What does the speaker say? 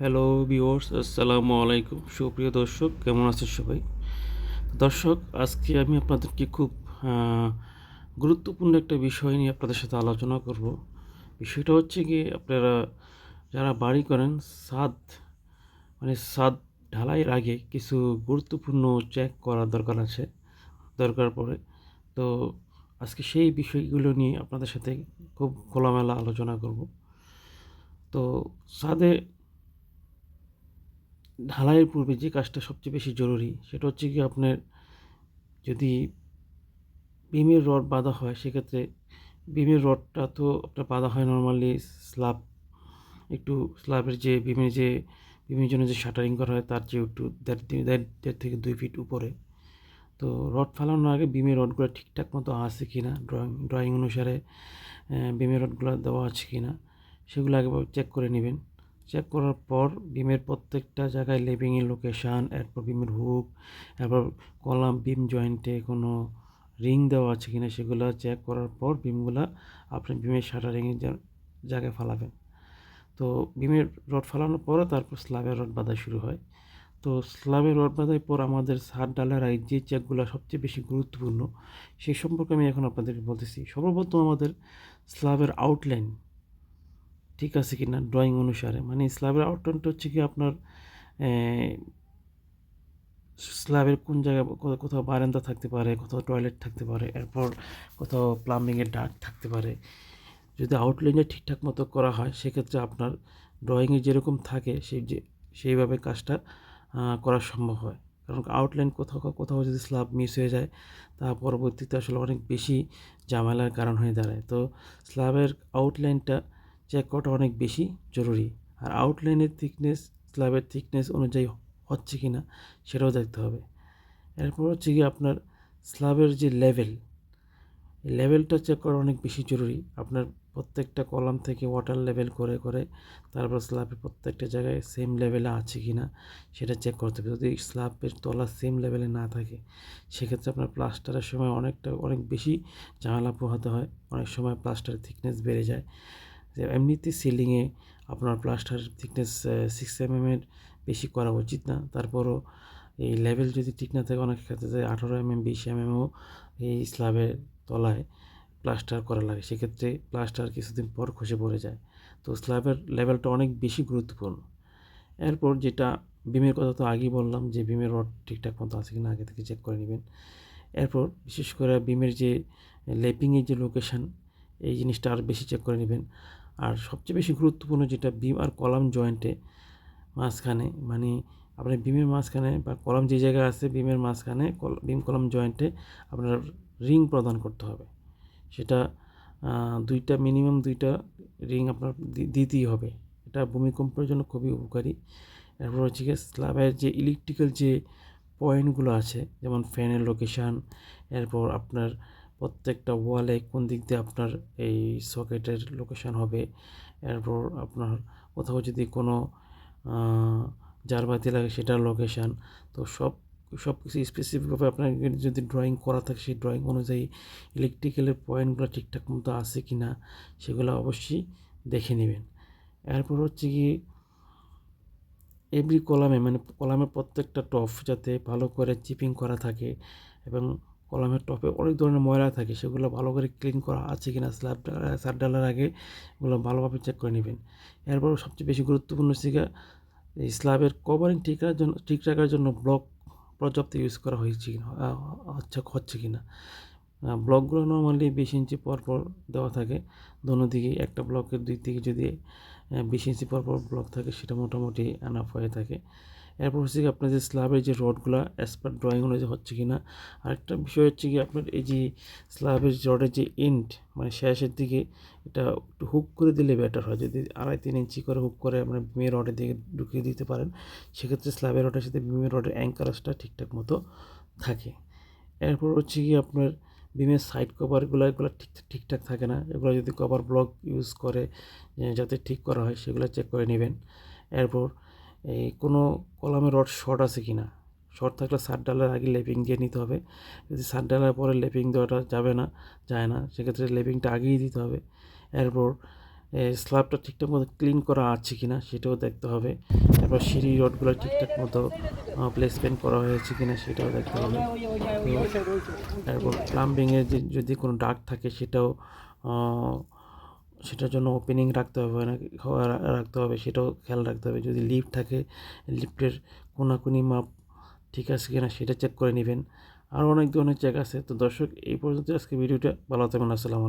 Hello viewers আসসালামু আলাইকুম সুপ্রিয় দর্শক, কেমন আছেন সবাই? দর্শক, আজকে আমি আপনাদেরকে খুব গুরুত্বপূর্ণ একটা বিষয় নিয়ে আপনাদের সাথে আলোচনা করব। বিষয়টা হচ্ছে কি আপনারা যারা বাড়ি করেন ছাদ মানে ছাদ ঢালাইয়ের আগে কিছু গুরুত্বপূর্ণ চেক করার দরকার আছে, দরকার পড়ে। তো আজকে সেই বিষয়গুলো নিয়ে আপনাদের সাথে খুব খোলামেলা আলোচনা করব। তো ছাদে ঢালাইয়ের পূর্বে যে কাজটা সবচেয়ে বেশি জরুরি সেটা হচ্ছে কি আপনার যদি বিমের রড বাঁধা হয়, সেক্ষেত্রে বিমের রডটা তো আপনার বাঁধা হয় নর্মালি স্ল্যাব একটু স্ল্যাবের যে বিমের যে, বিমের জন্য যে শাটারিং করা হয় তার চেয়ে একটু দেড় দেড় থেকে দুই ফিট উপরে। তো রড ফেলানোর আগে বিমের রডগুলো ঠিকঠাক মতো আছে কি না ড্রয়িং ড্রয়িং অনুসারে বিমের রডগুলো দেওয়া আছে কি না সেগুলো আগে চেক করে নেবেন। চেক করার পর বিমের প্রত্যেকটা জায়গায় লেবিংয়ের লোকেশান এরপর বিমের হুক এরপর কলাম, বিম জয়েন্টে কোনো রিং দেওয়া আছে কিনা সেগুলো চেক করার পর বিমগুলো আপনি বিমের শাটারিংয়ের জায়গায় ফালাবেন। তো বিমের রড ফালানোর পরে তারপর স্ল্যাবের রড বাঁধা শুরু হয়। তো স্ল্যাবের রড বাঁধার পর আমাদের সার ডালার আই যে চেকগুলো সবচেয়ে বেশি গুরুত্বপূর্ণ সেই সম্পর্কে আমি এখন আপনাদেরকে বলতেছি। সর্বপ্রথম আমাদের স্ল্যাবের আউটলাইন ঠিক আছে কি না? ড্রয়িং অনুসারে। মানে স্ল্যাবের আউটলাইনটা হচ্ছে কি আপনার স্ল্যাবের কোন জায়গায় কোথাও বারান্দা থাকতে পারে, কোথাও টয়লেট থাকতে পারে, এরপর কোথাও প্লাম্বিংয়ের ডাক থাকতে পারে। যদি আউটলাইনটা ঠিকঠাক মতো করা হয়, সেক্ষেত্রে আপনার ড্রয়িংয়ে যেরকম থাকে, সেই যে, সেইভাবে কাজটা করা সম্ভব হয়। কারণ আউটলাইন কোথাও কোথাও যদি স্ল্যাব মিস হয়ে যায় তা পরবর্তীতে আসলে অনেক বেশি ঝামেলার কারণ হয়ে দাঁড়ায়। তো স্ল্যাবের আউটলাইনটা চেক করাটা অনেক বেশি জরুরি। আর আউটলাইনের থিকনেস স্ল্যাবের থিকনেস অনুযায়ী হচ্ছে কি না সেটাও দেখতে হবে। এরপর হচ্ছে গিয়ে আপনার স্ল্যাবের যে লেভেল লেভেলটা চেক করা অনেক বেশি জরুরি। আপনার প্রত্যেকটা কলাম থেকে ওয়াটার লেভেল করে করে তারপর স্ল্যাবের প্রত্যেকটা জায়গায় সেম লেভেলে আছে কি না সেটা চেক করতে হবে। যদি স্ল্যাবের তলা সেম লেভেলে না থাকে, সেক্ষেত্রে আপনার প্লাস্টারের সময় অনেকটা, অনেক বেশি ঝামেলা পোহাতে হয়। অনেক সময় প্লাস্টারের থিকনেস বেড়ে যায়। যে এমনিতে সিলিংয়ে আপনার প্লাস্টার থিকনেস সিক্স এম এর বেশি করা উচিত না। তারপরও এই লেভেল যদি ঠিক না থাকে, অনেক ক্ষেত্রে যে আঠারো এম এম বিশ এম এমও এই স্ল্যাবের তলায় প্লাস্টার করা লাগে। সেক্ষেত্রে প্লাস্টার কিছুদিন পর খসে পড়ে যায়। তো স্ল্যাবের লেভেলটা অনেক বেশি গুরুত্বপূর্ণ। এরপর যেটা বিমের কথা তো আগেই বললাম যে বিমের রড ঠিকঠাক মতো আছে কিনা আগে থেকে চেক করে নেবেন। এরপর বিশেষ করে বিমের যে লেপিংয়ের যে লোকেশান এই জিনিসটা আর বেশি চেক করে নেবেন। আর সবচেয়ে বেশি গুরুত্বপূর্ণ যেটা বিম আর কলাম জয়েন্টে মাঝখানে মানে আপনার বিমের মাঝখানে বা কলাম যে জায়গায় আছে বিমের মাঝখানে বিম কলাম জয়েন্টে আপনার রিং প্রদান করতে হবে। সেটা দুইটা মিনিমাম দুইটা রিং আপনার দিতেই হবে। এটা ভূমিকম্পের জন্য খুবই উপকারী। এরপর হচ্ছে গিয়ে স্ল্যাবের যে ইলেকট্রিক্যাল যে পয়েন্টগুলো আছে, যেমন ফ্যানের লোকেশান এরপর আপনার প্রত্যেকটা ওয়ালে কোন দিক দিয়ে আপনার এই সকেটের লোকেশান হবে? এরপর আপনার কোথাও যদি কোনো জারবাতি লাগে সেটার লোকেশান তো সব সব কিছু স্পেসিফিকভাবে আপনার যদি ড্রয়িং করা থাকে, সেই ড্রয়িং অনুযায়ী ইলেকট্রিক্যালের পয়েন্টগুলো ঠিকঠাক মতো আছে কি না সেগুলো অবশ্যই দেখে নেবেন। এরপর হচ্ছে কি এভরি কলামে মানে কলামের প্রত্যেকটা টপ যাতে ভালো করে চিপিং করা থাকে এবং কলামের টপে অনেক ধরনের ময়লা থাকে, সেগুলো ভালো করে ক্লিন করা আছে কিনা স্ল্যাব সার ডালার আগে এগুলো ভালোভাবে চেক করে নেবেন। এরপর সবচেয়ে বেশি গুরুত্বপূর্ণ গিয়ে এই স্ল্যাবের কভারিং ঠিক রাখার জন্য, ঠিক রাখার জন্য ব্লক পর্যাপ্ত ইউজ করা হয়েছে কিনা হচ্ছে হচ্ছে কিনা। ব্লকগুলো নর্মালি বিশ ইঞ্চি পর পর দেওয়া থাকে দোনো দিকে একটা ব্লকের দুই দিকে যদি বিশ ইঞ্চি পর পর ব্লক থাকে, সেটা মোটামুটি আনাফ হয়ে থাকে। এরপর হচ্ছে কি আপনার যে স্ল্যাবের যে রডগুলো অ্যাজ পার ড্রয়িং অনুযায়ী হচ্ছে কি না আরেকটা বিষয় হচ্ছে কি আপনার এই যে স্ল্যাবের রডের যে এন্ড মানে শেষের দিকে, এটা একটু হুক করে দিলে বেটার হয়। যদি আড়াই তিন ইঞ্চি করে হুক করে আপনার বিমের রডের দিকে ঢুকিয়ে দিতে পারেন, সেক্ষেত্রে স্ল্যাবের রডের সাথে বিমের রডের অ্যাঙ্কারেজটা ঠিকঠাক মতো থাকে। এরপর হচ্ছে কি আপনার বিমের সাইড কভারগুলো এগুলো ঠিক, ঠিকঠাক থাকে না। এগুলো যদি কভার ব্লক ইউজ করে যাতে ঠিক করা হয়, সেগুলো চেক করে নেবেন। এরপর এই কোনো কলামে রড শর্ট আছে কি না? শর্ট থাকলে সার ডালার আগে লেপিং দিয়ে নিতে হবে। যদি সার ডালার পরে লেপিং দেওয়াটা যাবে না, যায় না, সেক্ষেত্রে লেপিংটা আগেই দিতে হবে। এরপর স্ল্যাবটা ঠিকঠাক মতো ক্লিন করা আছে কি না সেটাও দেখতে হবে। তারপর সিঁড়ি রডগুলো ঠিকঠাক মতো প্লেসমেন্ট করা হয়েছে কি না সেটাও দেখতে হবে। তো তারপর প্লাম্বিংয়ের যদি কোনো ডাক থাকে সেটাও সেটার জন্য ওপেনিং রাখতে হবে, না রাখতে হবে, সেটাও খেয়াল রাখতে হবে। যদি লিফট থাকে লিফটের কোনাকুনি মাপ ঠিক আছে কিনা সেটা চেক করে নেবেন। আরও অনেক ধরনের চেক আছে। তো দর্শক, এই পর্যন্ত আজকে ভিডিওটা ভালো থাকবেন। আসসালামু